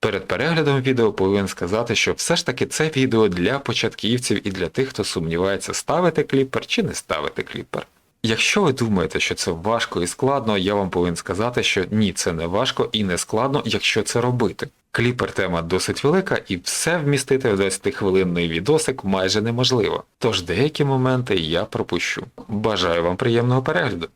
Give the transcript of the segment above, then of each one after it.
Перед переглядом відео повинен сказати, що все ж таки це відео для початківців і для тих, хто сумнівається, ставити кліпер чи не ставити кліпер. Якщо ви думаєте, що це важко і складно, я вам повинен сказати, що ні, це не важко і не складно, якщо це робити. Кліпер тема досить велика, і все вмістити в 20-хвилинний відосик майже неможливо. Тож деякі моменти я пропущу. Бажаю вам приємного перегляду.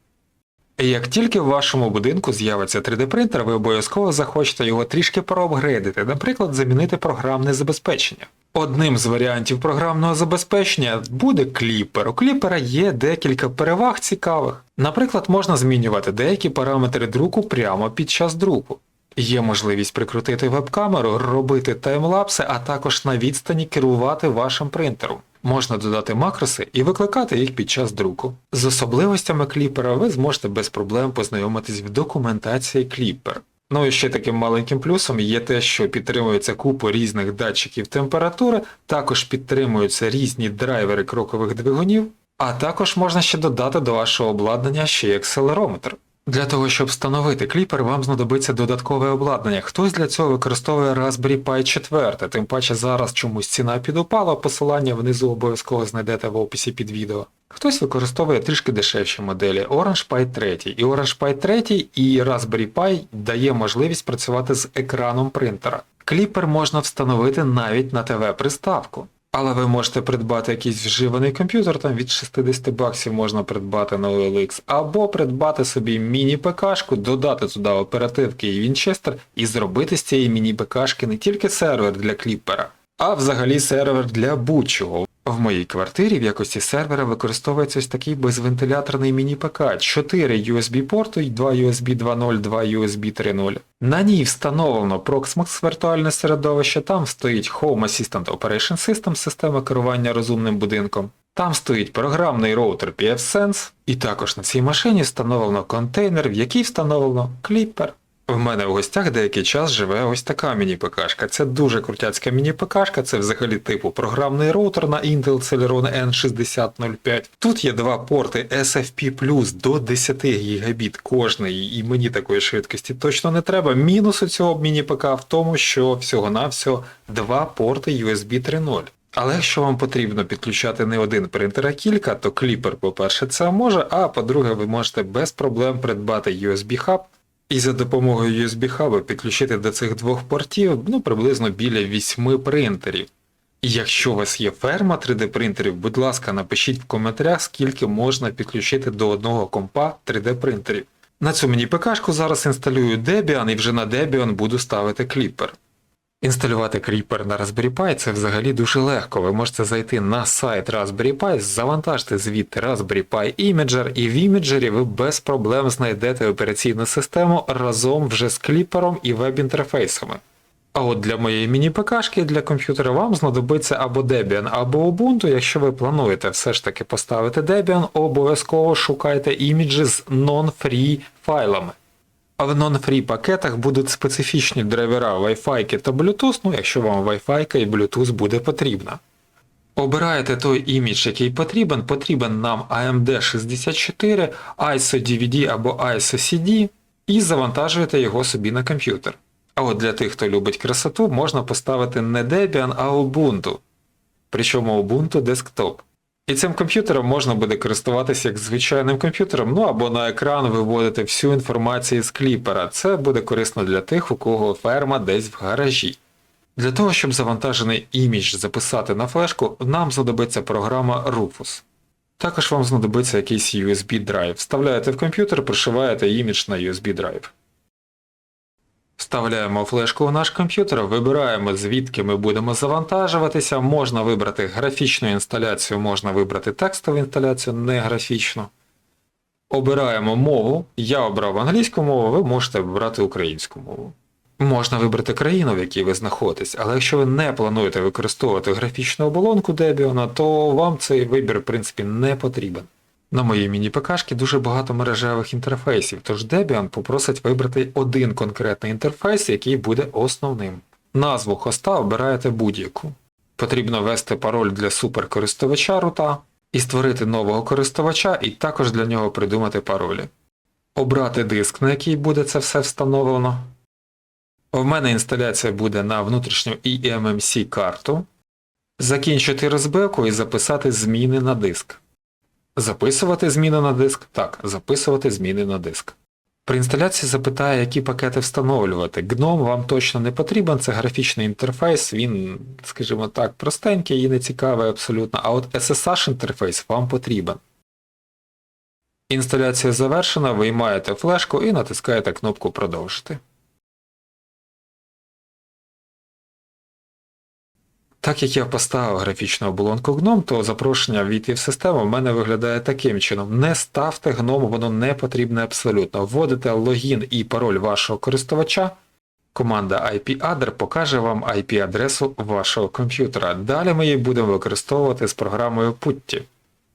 Як тільки в вашому будинку з'явиться 3D-принтер, ви обов'язково захочете його трішки проапгрейдити, наприклад, замінити програмне забезпечення. Одним з варіантів програмного забезпечення буде кліпер. У кліпера є декілька переваг цікавих. Наприклад, можна змінювати деякі параметри друку прямо під час друку. Є можливість прикрутити веб-камеру, робити таймлапси, а також на відстані керувати вашим принтером. Можна додати макроси і викликати їх під час друку. З особливостями кліпера ви зможете без проблем познайомитись в документації кліпер. Ну і ще таким маленьким плюсом є те, що підтримується купа різних датчиків температури, також підтримуються різні драйвери крокових двигунів, а також можна ще додати до вашого обладнання ще й акселерометр. Для того, щоб встановити кліпер, вам знадобиться додаткове обладнання. Хтось для цього використовує Raspberry Pi 4, тим паче зараз чомусь ціна підупала, посилання внизу обов'язково знайдете в описі під відео. Хтось використовує трішки дешевші моделі Orange Pi 3. І Orange Pi 3 і Raspberry Pi дає можливість працювати з екраном принтера. Кліпер можна встановити навіть на ТВ-приставку. Але ви можете придбати якийсь вживаний комп'ютер, там від 60 баксів можна придбати на OLX, або придбати собі міні-ПКшку, додати туди оперативки і Вінчестер і зробити з цієї міні-ПКшки не тільки сервер для кліпера, а взагалі сервер для будь-чого. В моїй квартирі в якості сервера використовується ось такий безвентиляторний міні-ПК, 4 USB порту і 2 USB 2.0, 2 USB 3.0. На ній встановлено Proxmox віртуальне середовище, там стоїть Home Assistant Operation System, система керування розумним будинком. Там стоїть програмний роутер pfSense, і також на цій машині встановлено контейнер, в який встановлено кліпер. В мене в гостях деякий час живе ось така міні-ПКшка. Це дуже крутяцька міні-ПКшка, це взагалі типу програмний роутер на Intel Celeron N6005. Тут є два порти SFP до 10 Гбіт кожний, і мені такої швидкості точно не треба. Мінус у цього міні-ПК в тому, що всього-навсього два порти USB 3.0. Але якщо вам потрібно підключати не один принтер, а кілька, то кліпер, по-перше, це може, а по-друге, ви можете без проблем придбати USB-хаб і за допомогою USB-хаба підключити до цих двох портів ну, приблизно біля 8 принтерів. І якщо у вас є ферма 3D принтерів, будь ласка, напишіть в коментарях, скільки можна підключити до одного компа 3D принтерів. На цю мені ПКшку зараз інсталюю Debian і вже на Debian буду ставити кліпер. Інсталювати кліпер на Raspberry Pi це взагалі дуже легко. Ви можете зайти на сайт Raspberry Pi, завантажити звідти Raspberry Pi Imager, і в іміджері ви без проблем знайдете операційну систему разом вже з кліпером і веб-інтерфейсами. А от для моєї міні-ПКшки для комп'ютера вам знадобиться або Debian, або Ubuntu. Якщо ви плануєте все ж таки поставити Debian, обов'язково шукайте іміджі з non-free файлами. В non-free пакетах будуть специфічні драйвера Wi-Fi та Bluetooth, ну якщо вам Wi-Fi і Bluetooth буде потрібно. Обираєте той імідж, який потрібен, потрібен нам AMD 64, ISO DVD або ISO CD, і завантажуєте його собі на комп'ютер. А от для тих, хто любить красоту, можна поставити не Debian, а Ubuntu. Причому Ubuntu Desktop. І цим комп'ютером можна буде користуватися як звичайним комп'ютером, ну або на екран виводити всю інформацію з кліпера. Це буде корисно для тих, у кого ферма десь в гаражі. Для того, щоб завантажений імідж записати на флешку, нам знадобиться програма Rufus. Також вам знадобиться якийсь USB драйв. Вставляєте в комп'ютер, пришиваєте імідж на USB драйв. Вставляємо флешку в наш комп'ютер, вибираємо звідки ми будемо завантажуватися. Можна вибрати графічну інсталяцію, можна вибрати текстову інсталяцію, не графічну. Обираємо мову. Я обрав англійську мову, ви можете обрати українську мову. Можна вибрати країну, в якій ви знаходитесь, але якщо ви не плануєте використовувати графічну оболонку Debian, то вам цей вибір, в принципі, не потрібен. На моїй міні-ПКшці дуже багато мережевих інтерфейсів, тож Debian попросить вибрати один конкретний інтерфейс, який буде основним. Назву хоста обираєте будь-яку. Потрібно ввести пароль для суперкористувача рута і створити нового користувача, і також для нього придумати паролі. Обрати диск, на який буде це все встановлено. В мене інсталяція буде на внутрішню eMMC карту. Закінчити розбивку і записати зміни на диск. Записувати зміни на диск? Так, записувати зміни на диск. При інсталяції запитає, які пакети встановлювати. GNOME вам точно не потрібен, це графічний інтерфейс, він, скажімо так, простенький і не цікавий абсолютно, а от SSH інтерфейс вам потрібен. Інсталяція завершена, виймаєте флешку і натискаєте кнопку Продовжити. Так як я поставив графічну оболонку GNOME, то запрошення війти в систему в мене виглядає таким чином. Не ставте GNOME, воно не потрібне абсолютно. Вводите логін і пароль вашого користувача. Команда IP-Adder покаже вам IP-адресу вашого комп'ютера. Далі ми її будемо використовувати з програмою Putty.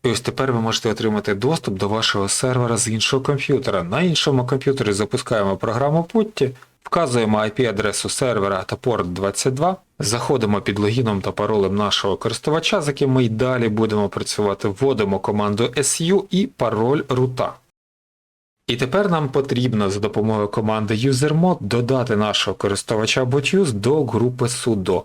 І ось тепер ви можете отримати доступ до вашого сервера з іншого комп'ютера. На іншому комп'ютері запускаємо програму Putty, вказуємо IP-адресу сервера та порт 22, заходимо під логіном та паролем нашого користувача, з яким ми й далі будемо працювати, вводимо команду SU і пароль рута. І тепер нам потрібно за допомогою команди usermod додати нашого користувача BotUse до групи sudo.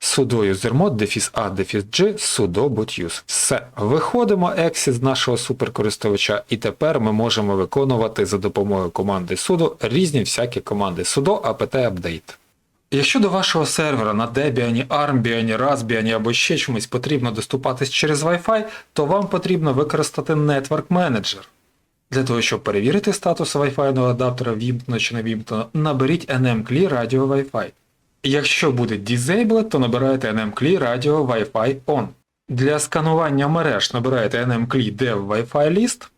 sudo usermod дефіс a дефіс g sudo botuse. Все. Виходимо exit з нашого суперкористувача, і тепер ми можемо виконувати за допомогою команди sudo різні всякі команди sudo apt update. Якщо до вашого сервера на Debian, Armbian, Raspbian або ще чомусь потрібно доступатись через Wi-Fi, то вам потрібно використати Network Manager. Для того, щоб перевірити статус Wi-Fi адаптера вімкнено чи не вімкнено, наберіть NMCLI Radio Wi-Fi. Якщо буде Disabled, то набираєте NMCLI Radio Wi-Fi On. Для сканування мереж набираєте NMCLI Dev Wi-Fi List.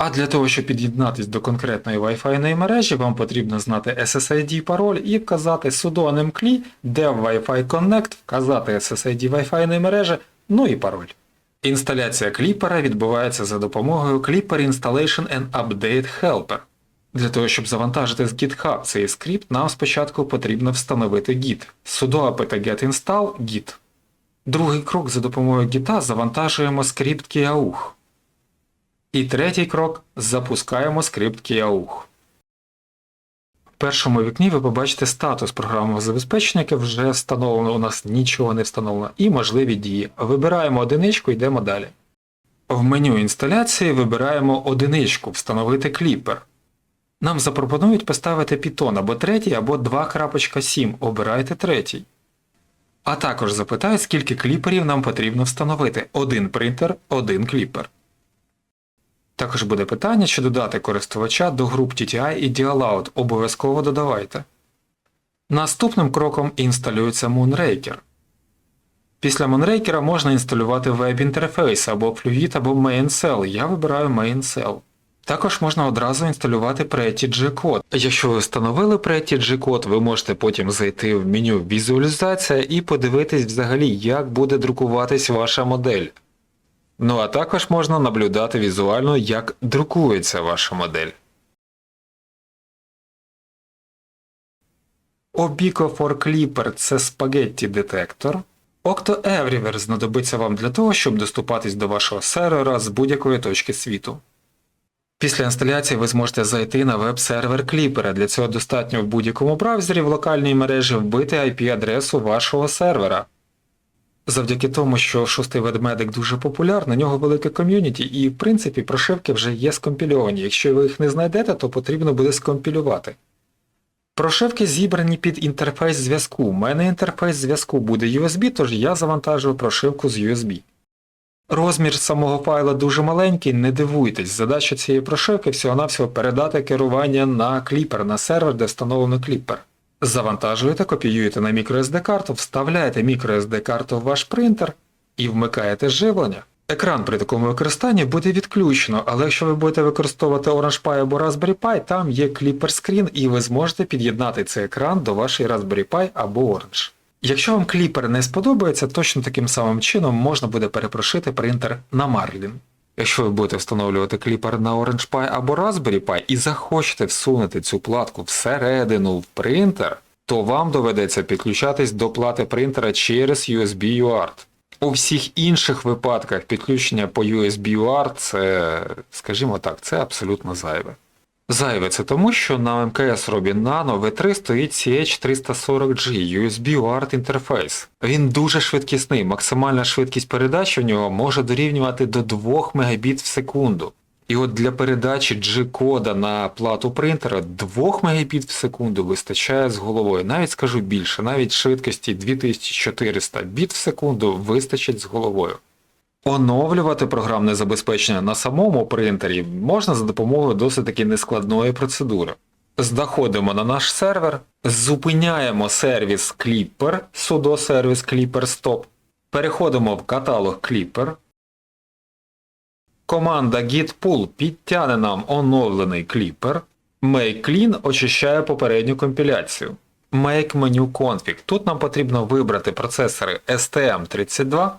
А для того, щоб під'єднатись до конкретної Wi-Fi мережі, вам потрібно знати SSID пароль і вказати sudo NMCLI Dev Wi-Fi Connect, вказати SSID Wi-Fi мережі, ну і пароль. Інсталяція кліпера відбувається за допомогою Clipper Installation and Update Helper. Для того, щоб завантажити з GitHub цей скрипт, нам спочатку потрібно встановити Git. sudo apt get install git. Другий крок за допомогою Git завантажуємо скрипт Kiauch. І третій крок запускаємо скрипт Kiauch. В першому вікні ви побачите статус програмного забезпечення, яке вже встановлено, у нас нічого не встановлено, і можливі дії. Вибираємо одиничку, йдемо далі. В меню інсталяції вибираємо одиничку Встановити кліпер. Нам запропонують поставити Python або третій, або 2.7. Обирайте третій. А також запитають, скільки кліперів нам потрібно встановити. Один принтер, один кліпер. Також буде питання, чи додати користувача до груп TTI і Dialoud. Обов'язково додавайте. Наступним кроком інсталюється Moonraker. Після Moonraker можна інсталювати веб-інтерфейс або Fluid, або MainCell. Я вибираю MainCell. Також можна одразу інсталювати Pretty G-код. Якщо ви встановили Pretty G-код, ви можете потім зайти в меню Візуалізація і подивитись взагалі, як буде друкуватись ваша модель. Ну а також можна наблюдати візуально, як друкується ваша модель. Obico for Clipper це спагетті детектор. Octo Everywhere знадобиться вам для того, щоб доступатись до вашого сервера з будь-якої точки світу. Після інсталяції ви зможете зайти на веб-сервер кліпера. Для цього достатньо в будь-якому браузері в локальній мережі вбити IP-адресу вашого сервера. Завдяки тому, що шостий ведмедик дуже популярний, на нього велике ком'юніті, і в принципі прошивки вже є скомпільовані. Якщо ви їх не знайдете, то потрібно буде скомпілювати. Прошивки зібрані під інтерфейс зв'язку. У мене інтерфейс зв'язку буде USB, тож я завантажую прошивку з USB. Розмір самого файла дуже маленький, не дивуйтесь, задача цієї прошивки всього-навсього передати керування на кліпер, на сервер, де встановлено кліпер. Завантажуєте, копіюєте на microSD карту, вставляєте microSD карту в ваш принтер і вмикаєте живлення. Екран при такому використанні буде відключено, але якщо ви будете використовувати Orange Pi або Raspberry Pi, там є Clipper Screen і ви зможете під'єднати цей екран до вашої Raspberry Pi або Orange. Якщо вам кліпер не сподобається, точно таким самим чином можна буде перепрошити принтер на Marlin. Якщо ви будете встановлювати кліпер на Orange Pi або Raspberry Pi і захочете всунути цю платку всередину в принтер, то вам доведеться підключатись до плати принтера через USB UART. У всіх інших випадках підключення по USB UART це, скажімо так, це абсолютно зайве. Зайве це тому, що на МКС Robin Nano V3 стоїть CH340G USB UART інтерфейс. Він дуже швидкісний, максимальна швидкість передачі в нього може дорівнювати до 2 Мбіт в секунду. І от для передачі G-кода на плату принтера 2 Мбіт в секунду вистачає з головою. Навіть скажу більше, навіть швидкості 2400 біт в секунду вистачить з головою. Оновлювати програмне забезпечення на самому принтері можна за допомогою досить таки нескладної процедури. Заходимо на наш сервер, зупиняємо сервіс Clipper, sudo сервіс Clipper Stop, переходимо в каталог Clipper. Команда git pull підтягне нам оновлений Clipper. Make clean очищає попередню компіляцію. Make menu config. Тут нам потрібно вибрати процесори STM32,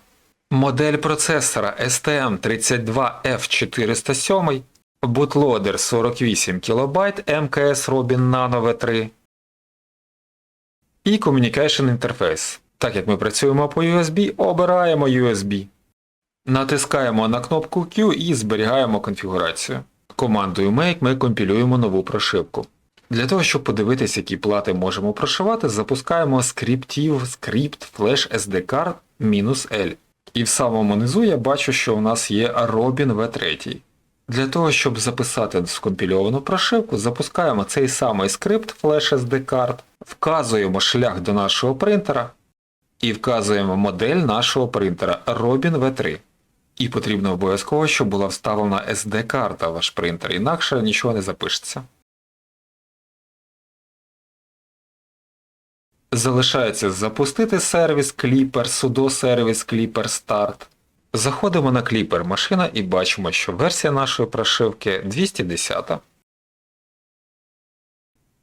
модель процесора STM32F407, Bootloader 48 кБ MKS Robin Nano V3 і Communication Interface. Так як ми працюємо по USB, обираємо USB. Натискаємо на кнопку Q і зберігаємо конфігурацію. Командою Make ми компілюємо нову прошивку. Для того, щоб подивитися, які плати можемо прошивати, запускаємо скриптів скрипт Flash SD Card -L. І в самому низу я бачу, що у нас є Robin V3. Для того, щоб записати скомпільовану прошивку, запускаємо цей самий скрипт Flash SD Card, вказуємо шлях до нашого принтера і вказуємо модель нашого принтера Robin V3. І потрібно обов'язково, щоб була вставлена SD-карта в ваш принтер, інакше нічого не запишеться. Залишається запустити сервіс Clipper, sudo сервіс Clipper Start. Заходимо на Clipper машина і бачимо, що версія нашої прошивки 210.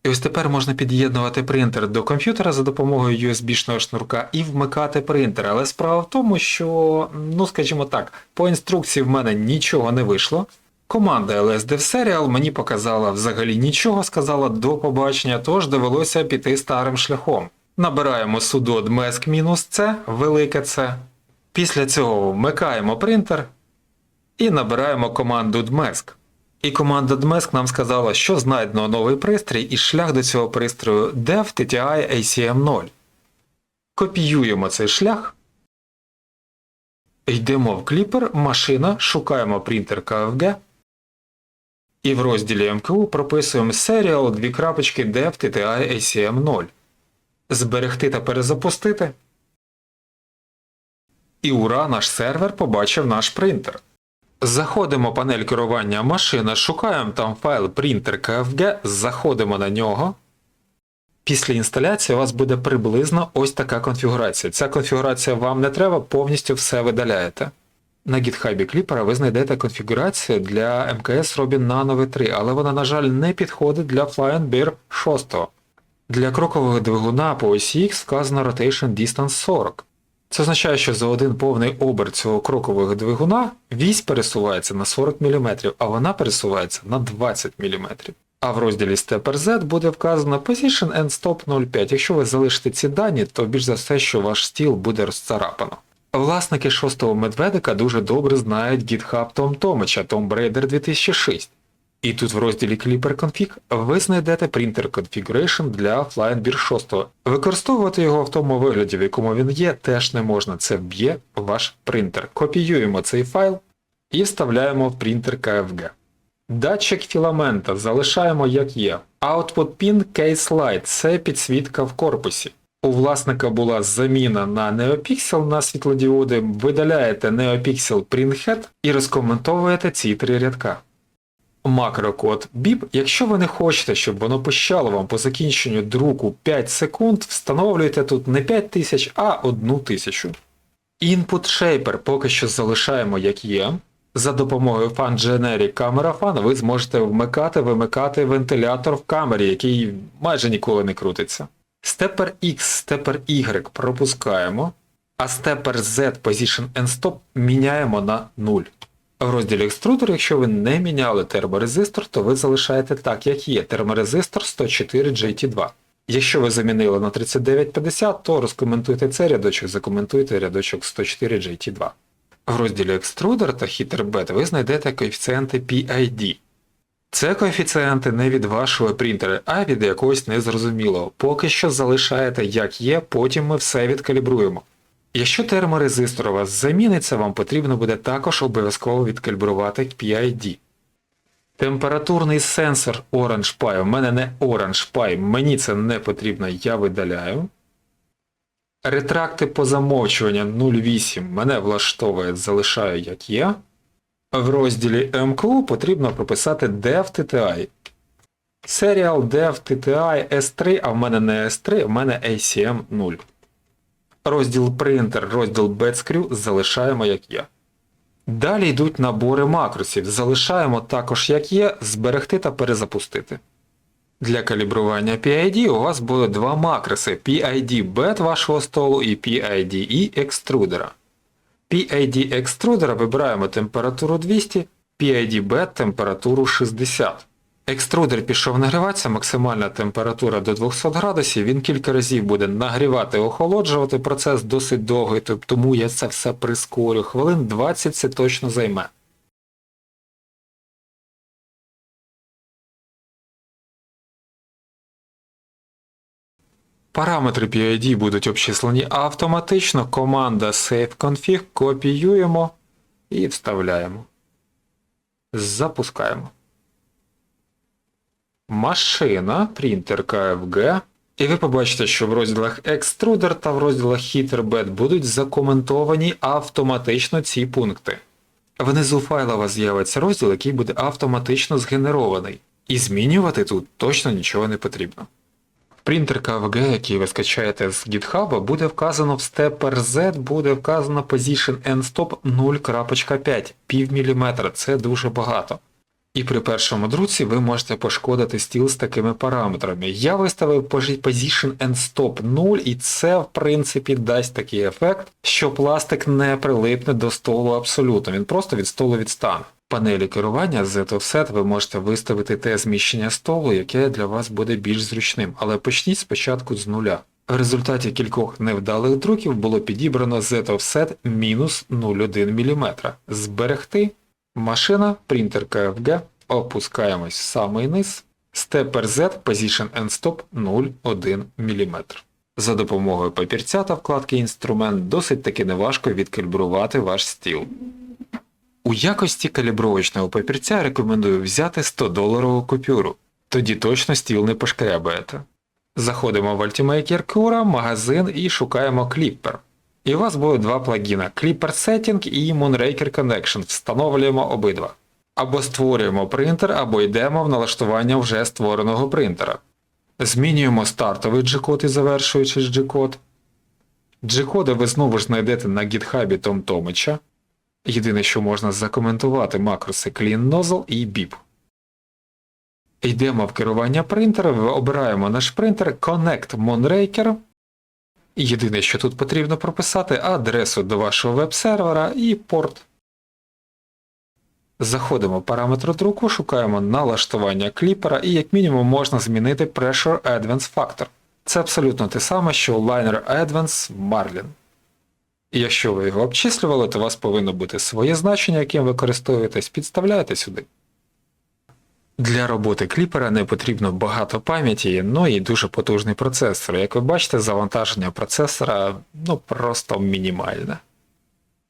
І ось тепер можна під'єднувати принтер до комп'ютера за допомогою USB-шного шнурка і вмикати принтер. Але справа в тому, що, ну скажімо так, по інструкції в мене нічого не вийшло. Команда LSDevSerial мені показала взагалі нічого, сказала до побачення, тож довелося піти старим шляхом. Набираємо sudo dmesk-c, велике C. Після цього вмикаємо принтер і набираємо команду dmesk. І команда DMESC нам сказала, що знайдено новий пристрій і шлях до цього пристрою dev TTI ACM0. Копіюємо цей шлях. Йдемо в кліпер, машина, шукаємо принтер KFG. І в розділі МКУ прописуємо serial 2 крапочки dev TTI ACM0. Зберегти та перезапустити. І ура, наш сервер побачив наш принтер. Заходимо в панель керування машина, шукаємо там файл printer.kfg, заходимо на нього. Після інсталяції у вас буде приблизно ось така конфігурація. Ця конфігурація вам не треба, повністю все видаляєте. На GitHub кліпера ви знайдете конфігурацію для MKS Robin Nano V3, але вона, на жаль, не підходить для Flying Bear 6. Для крокового двигуна по осі X вказано Rotation Distance 40. Це означає, що за один повний оберт цього крокового двигуна вісь пересувається на 40 мм, а вона пересувається на 20 мм. А в розділі Stepper Z буде вказано Position and Stop 0,5. Якщо ви залишите ці дані, то більш за все, що ваш стіл буде розцарапано. Власники шостого медведика дуже добре знають GitHub Tom Tomича Tomb Raider 2006. І тут в розділі Clipper Config ви знайдете Printer Configuration для Flying Bear 6. Використовувати його в тому вигляді, в якому він є, теж не можна. Це вб'є ваш принтер. Копіюємо цей файл і вставляємо в принтер KFG. Датчик філамента залишаємо як є. Output Pin Case Light це підсвітка в корпусі. У власника була заміна на NeoPixel на світлодіоди, видаляєте NeoPixel Printhead і розкоментовуєте ці три рядка макрокод BIP, якщо ви не хочете, щоб воно пищало вам по закінченню друку 5 секунд, встановлюйте тут не 5000, а 1000. Input Shaper поки що залишаємо як є. За допомогою Fan Generic Camera Fan ви зможете вмикати-вимикати вентилятор в камері, який майже ніколи не крутиться. Stepper X, Stepper Y пропускаємо, а Stepper Z Position and Stop міняємо на 0. В розділі екструдер, якщо ви не міняли терморезистор, то ви залишаєте так, як є. Терморезистор 104 GT2. Якщо ви замінили на 3950, то розкоментуйте цей рядочок, закоментуйте рядочок 104 GT2. В розділі екструдер та HeaterBed ви знайдете коефіцієнти PID. Це коефіцієнти не від вашого принтера, а від якогось незрозумілого. Поки що залишаєте як є, потім ми все відкалібруємо. Якщо терморезистор у вас заміниться, вам потрібно буде також обов'язково відкалібрувати PID. Температурний сенсор Orange Pi. У мене не Orange Pi, мені це не потрібно, я видаляю. Ретракти по замовчуванню 08 мене влаштовує, залишаю як є. В розділі MQ потрібно прописати Dev TTI. Serial Dev S3, а в мене не S3, в мене ACM 0. Розділ Printer, розділ BetScrew залишаємо як є. Далі йдуть набори макросів. Залишаємо також як є, зберегти та перезапустити. Для калібрування PID у вас буде два макроси PID BET вашого столу і PID E екструдера. PID екструдера вибираємо температуру 200, PID BET температуру 60. Екструдер пішов нагріватися, максимальна температура до 200 градусів, він кілька разів буде нагрівати, охолоджувати процес досить довгий, тому я це все прискорю. Хвилин 20 це точно займе. Параметри PID будуть обчислені автоматично. Команда SafeConfig копіюємо і вставляємо. Запускаємо. Машина, принтер KFG. І ви побачите, що в розділах Extruder та в розділах HeaterBed будуть закоментовані автоматично ці пункти. Внизу файла у вас з'явиться розділ, який буде автоматично згенерований. І змінювати тут точно нічого не потрібно. Принтер KVG, який ви скачаєте з GitHub, буде вказано в Stepper Z, буде вказано Position Stop 0.5, пів це дуже багато. І при першому друці ви можете пошкодити стіл з такими параметрами. Я виставив Position End Stop 0, і це, в принципі, дасть такий ефект, що пластик не прилипне до столу абсолютно, він просто від столу відстане. В панелі керування з Offset ви можете виставити те зміщення столу, яке для вас буде більш зручним, але почніть спочатку з нуля. В результаті кількох невдалих друків було підібрано Z-Offset мінус 0,1 мм. Зберегти Машина, принтер KFG, опускаємось в самий низ, Stepper Z Position End Stop 0,1 мм. За допомогою папірця та вкладки інструмент досить таки неважко відкалібрувати ваш стіл. У якості калібровочного папірця рекомендую взяти 100-доларову купюру, тоді точно стіл не пошкрябаєте. Заходимо в Ultimaker Cura, магазин і шукаємо Clipper. І у вас буде два плагіна Clipper Setting і Moonraker Connection. Встановлюємо обидва. Або створюємо принтер, або йдемо в налаштування вже створеного принтера. Змінюємо стартовий G-код і завершуючий G-код. G-коди ви знову ж знайдете на GitHub Том Томича. Єдине, що можна закоментувати макроси Clean Nozzle і BIP. Йдемо в керування принтера, обираємо наш принтер Connect Moonraker. Єдине, що тут потрібно прописати адресу до вашого веб-сервера і порт. Заходимо в параметр друку, шукаємо налаштування кліпера і як мінімум можна змінити Pressure Advance Factor. Це абсолютно те саме, що Liner Advance Marlin. І якщо ви його обчислювали, то у вас повинно бути своє значення, яким ви користуєтесь, підставляєте сюди. Для роботи кліпера не потрібно багато пам'яті, ну і дуже потужний процесор. Як ви бачите, завантаження процесора ну просто мінімальне.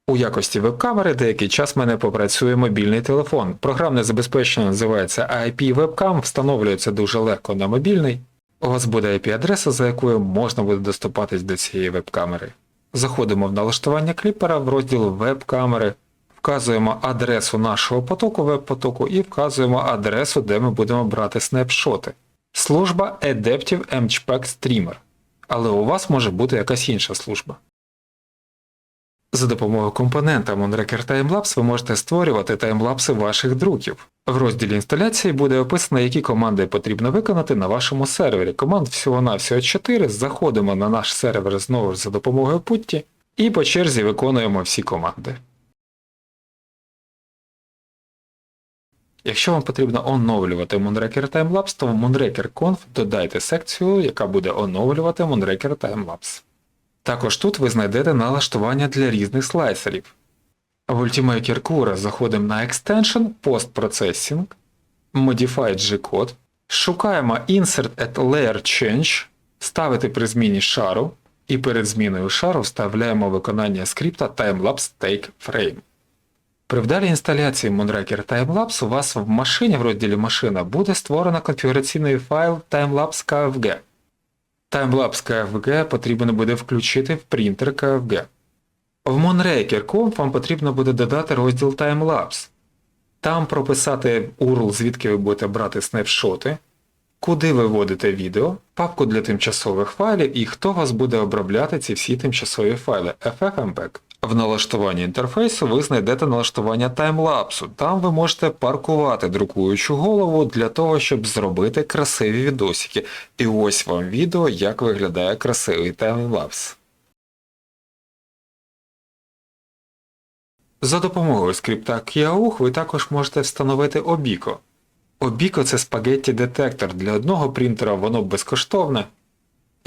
У якості веб-камери деякий час мене попрацює мобільний телефон. Програмне забезпечення називається IP Webcam, встановлюється дуже легко на мобільний. У вас буде IP-адреса, за якою можна буде доступатись до цієї веб-камери. Заходимо в налаштування кліпера в розділ веб-камери, вказуємо адресу нашого потоку веб-потоку і вказуємо адресу, де ми будемо брати снапшоти. Служба Adaptive MHPAC Streamer. Але у вас може бути якась інша служба. За допомогою компонента Moonraker Timelapse ви можете створювати таймлапси ваших друків. В розділі інсталяції буде описано, які команди потрібно виконати на вашому сервері. Команд всього-навсього 4. Заходимо на наш сервер знову ж за допомогою путті і по черзі виконуємо всі команди. Якщо вам потрібно оновлювати Moonraker Timelapse, то в Moonraker Conf додайте секцію, яка буде оновлювати Moonraker Timelapse. Також тут ви знайдете налаштування для різних слайсерів. В Ultimaker Cura заходимо на Extension Post Processing. Modify G-код, шукаємо Insert at Layer Change, ставити при зміні шару, і перед зміною шару вставляємо виконання скрипта Timelapse Take Frame. При вдалій інсталяції Moonraker Timelapse у вас в машині в розділі Машина буде створено конфігураційний файл Timelapse KFG. Timelapse KFG потрібно буде включити в принтер KFG. В Moonraker.com вам потрібно буде додати розділ Timelapse. Там прописати URL, звідки ви будете брати снапшоти, куди ви вводите відео, папку для тимчасових файлів і хто вас буде обробляти ці всі тимчасові файли FFmpeg. В налаштуванні інтерфейсу ви знайдете налаштування таймлапсу. Там ви можете паркувати друкуючу голову для того, щоб зробити красиві відосики. І ось вам відео, як виглядає красивий таймлапс. За допомогою скрипта Kiauch ви також можете встановити Obiko. Obiko це спагетті детектор. Для одного принтера воно безкоштовне,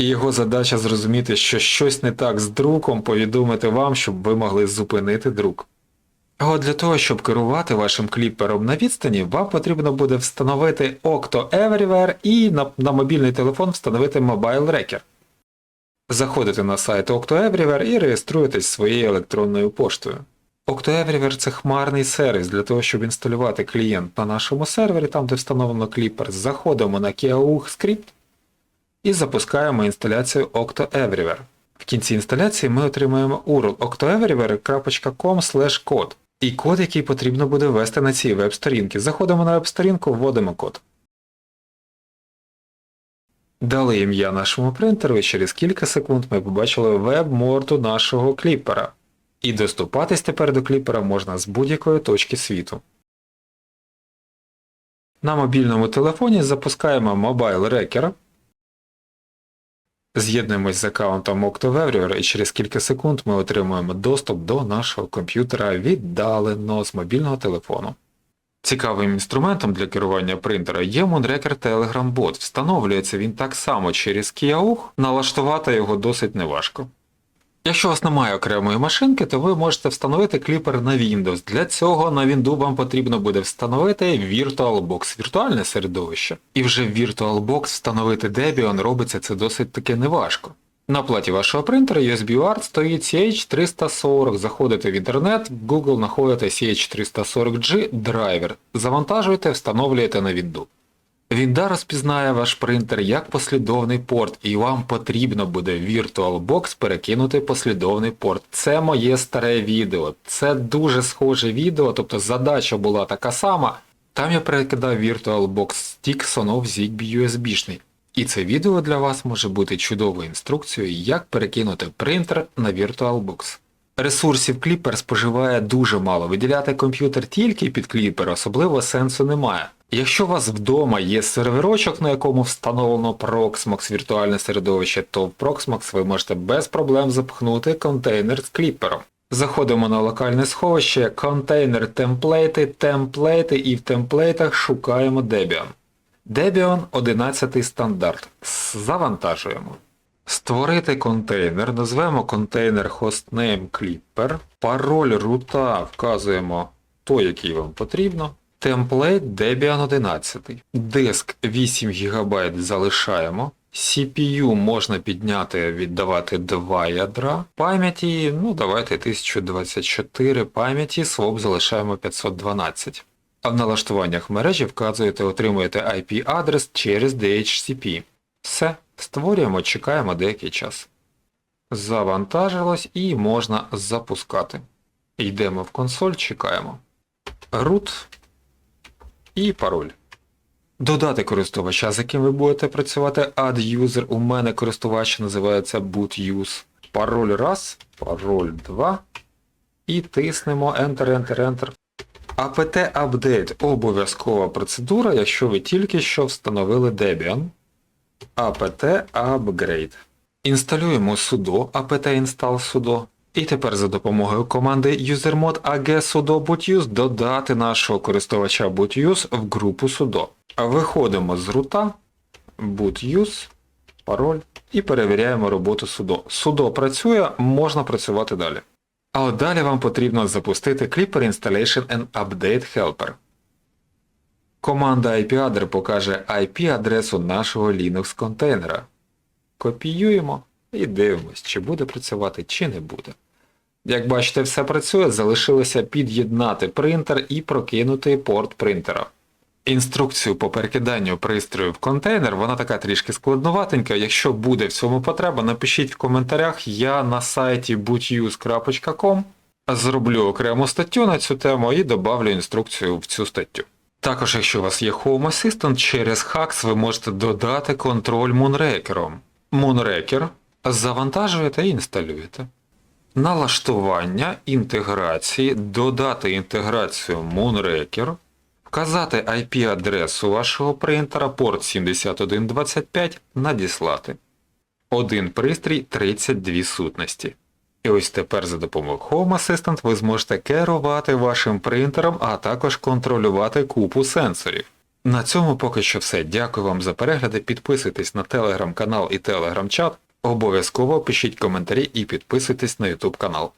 і його задача зрозуміти, що щось не так з друком, повідомити вам, щоб ви могли зупинити друк. А от для того, щоб керувати вашим кліпером на відстані, вам потрібно буде встановити Octo Everywhere і на, на мобільний телефон встановити Mobile Wrecker. Заходите на сайт Octo Everywhere і реєструєтесь своєю електронною поштою. Octo Everywhere – це хмарний сервіс для того, щоб інсталювати клієнт на нашому сервері, там де встановлено кліпер, заходимо на Kiauch скрипт і запускаємо інсталяцію Octo Everywhere. В кінці інсталяції ми отримаємо URL octoeverywhere.com і код, який потрібно буде ввести на цій веб-сторінці. Заходимо на веб-сторінку, вводимо код. Дали ім'я нашому принтеру і через кілька секунд ми побачили веб-морду нашого кліпера. І доступатись тепер до кліпера можна з будь-якої точки світу. На мобільному телефоні запускаємо Mobile Wrecker, З'єднуємось з аккаунтом Octoverrier і через кілька секунд ми отримуємо доступ до нашого комп'ютера віддалено з мобільного телефону. Цікавим інструментом для керування принтера є Moonraker Telegram Bot. Встановлюється він так само через Kiauch, налаштувати його досить неважко. Якщо у вас немає окремої машинки, то ви можете встановити кліпер на Windows. Для цього на Windows вам потрібно буде встановити VirtualBox, віртуальне середовище. І вже в VirtualBox встановити Debian робиться це досить таки неважко. На платі вашого принтера USB-UART стоїть CH340. Заходите в інтернет, в Google знаходите CH340G драйвер. Завантажуєте, встановлюєте на Windows. Вінда розпізнає ваш принтер як послідовний порт, і вам потрібно буде в VirtualBox перекинути послідовний порт. Це моє старе відео. Це дуже схоже відео, тобто задача була така сама. Там я перекидав VirtualBox стік Sonoff Zigbee USB-шний. І це відео для вас може бути чудовою інструкцією, як перекинути принтер на VirtualBox. Ресурсів кліпер споживає дуже мало. Виділяти комп'ютер тільки під кліпер особливо сенсу немає. Якщо у вас вдома є серверочок, на якому встановлено Proxmox віртуальне середовище, то в Proxmox ви можете без проблем запхнути контейнер з кліпером. Заходимо на локальне сховище, контейнер темплейти, темплейти і в темплейтах шукаємо Debian. Debian 11 стандарт. Завантажуємо. Створити контейнер, назвемо контейнер hostname Clipper, пароль рута вказуємо той, який вам потрібно. Темплейт Debian 11. Диск 8 ГБ залишаємо. CPU можна підняти, віддавати 2 ядра. Пам'яті, ну давайте 1024 пам'яті, своп залишаємо 512. А в налаштуваннях мережі вказуєте, отримуєте IP-адрес через DHCP. Все, створюємо, чекаємо деякий час. Завантажилось і можна запускати. Йдемо в консоль, чекаємо. Root і пароль. Додати користувача, з яким ви будете працювати, add user. У мене користувач називається bootuse. Пароль раз, пароль 2. І тиснемо Enter, Enter, Enter. apt update обов'язкова процедура, якщо ви тільки що встановили Debian. apt upgrade. Інсталюємо sudo apt install sudo. І тепер за допомогою команди usermod ag sudo bootuse додати нашого користувача bootuse в групу sudo. Виходимо з рута, bootuse, пароль і перевіряємо роботу sudo. Sudo працює, можна працювати далі. А от далі вам потрібно запустити Clipper Installation and Update Helper. Команда IP-Adder покаже IP-адресу нашого Linux контейнера. Копіюємо і дивимось, чи буде працювати, чи не буде. Як бачите, все працює, залишилося під'єднати принтер і прокинути порт принтера. Інструкцію по перекиданню пристрою в контейнер, вона така трішки складноватенька. Якщо буде в цьому потреба, напишіть в коментарях. Я на сайті bootuse.com зроблю окрему статтю на цю тему і добавлю інструкцію в цю статтю. Також, якщо у вас є Home Assistant, через Hacks ви можете додати контроль Moonraker. Moonraker завантажуєте і інсталюєте. Налаштування інтеграції, додати інтеграцію Moonraker, вказати IP-адресу вашого принтера порт 7125, надіслати. Один пристрій 32 сутності. І ось тепер за допомогою Home Assistant ви зможете керувати вашим принтером, а також контролювати купу сенсорів. На цьому поки що все. Дякую вам за перегляди. Підписуйтесь на телеграм-канал і телеграм-чат. Обов'язково пишіть коментарі і підписуйтесь на YouTube канал.